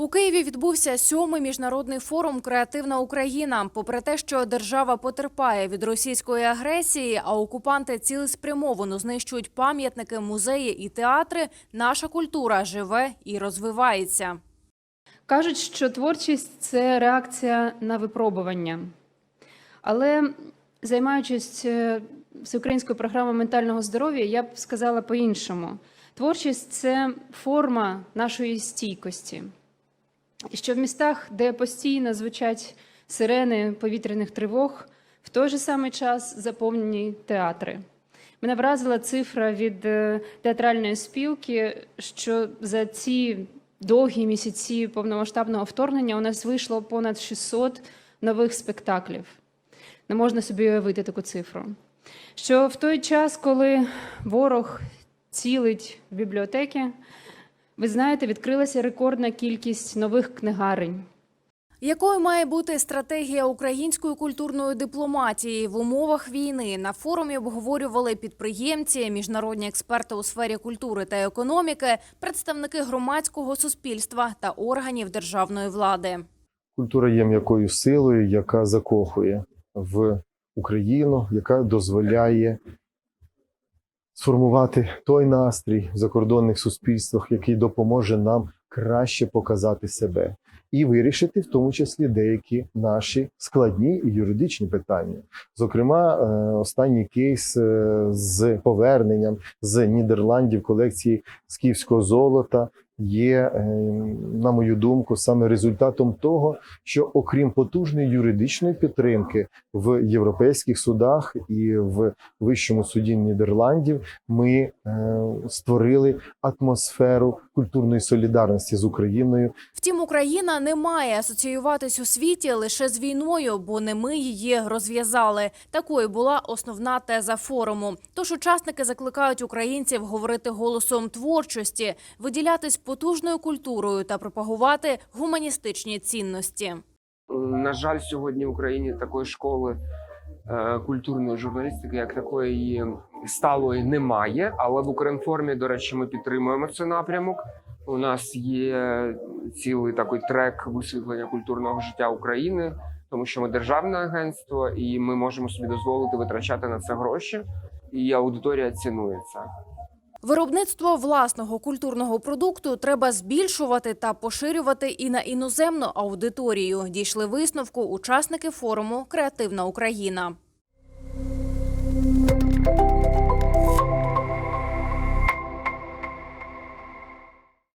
У Києві відбувся сьомий міжнародний форум Креативна Україна. Попри те, що держава потерпає від російської агресії, а окупанти цілеспрямовано знищують пам'ятники, музеї і театри, наша культура живе і розвивається. Кажуть, що творчість це реакція на випробування. Але займаючись е, всеукраїнською програмою ментального здоров'я, я б сказала по-іншому. Творчість це форма нашої стійкості. І що в містах, де постійно звучать сирени повітряних тривог, в той же самий час заповнені театри. Мене вразила цифра від е, театральної спілки, що за ці довгі місяці повномасштабного вторгнення у нас вийшло понад 600 нових спектаклів. Не можна собі уявити таку цифру. Що в той час, коли ворог цілить в бібліотеки, ви знаєте, відкрилася рекордна кількість нових книгарень. Якою має бути стратегія української культурної дипломатії в умовах війни? На форумі обговорювали підприємці, міжнародні експерти у сфері культури та економіки, представники громадського суспільства та органів державної влади. Культура є м'якою силою, яка закохує в Україну, яка дозволяє сформувати той настрій в закордонних суспільствах, який допоможе нам краще показати себе і вирішити в тому числі деякі наші складні і юридичні питання. Зокрема, е, останній кейс е, з поверненням з Нідерландів колекції скіфського золота є, е, на мою думку, саме результатом того, що окрім потужної юридичної підтримки в європейських судах і в вищому суді Нідерландів, ми е, створили атмосферу культурної солідарності з Україною. Втім, Україна не має асоціюватись у світі лише з війною, бо не ми її розв'язали. Такою була основна теза форуму. Тож учасники закликають українців говорити голосом творчості, виділятись потужною культурою та пропагувати гуманістичні цінності. На жаль, сьогодні в Україні такої школи е, культурної журналістики, як такої сталої, немає. Але в Укрінформі, до речі, ми підтримуємо цей напрямок. У нас є цілий такий трек висвітлення культурного життя України, тому що ми державне агентство, і ми можемо собі дозволити витрачати на це гроші. І аудиторія цінує це. Виробництво власного культурного продукту треба збільшувати та поширювати і на іноземну аудиторію. Дійшли висновку учасники форуму Креативна Україна.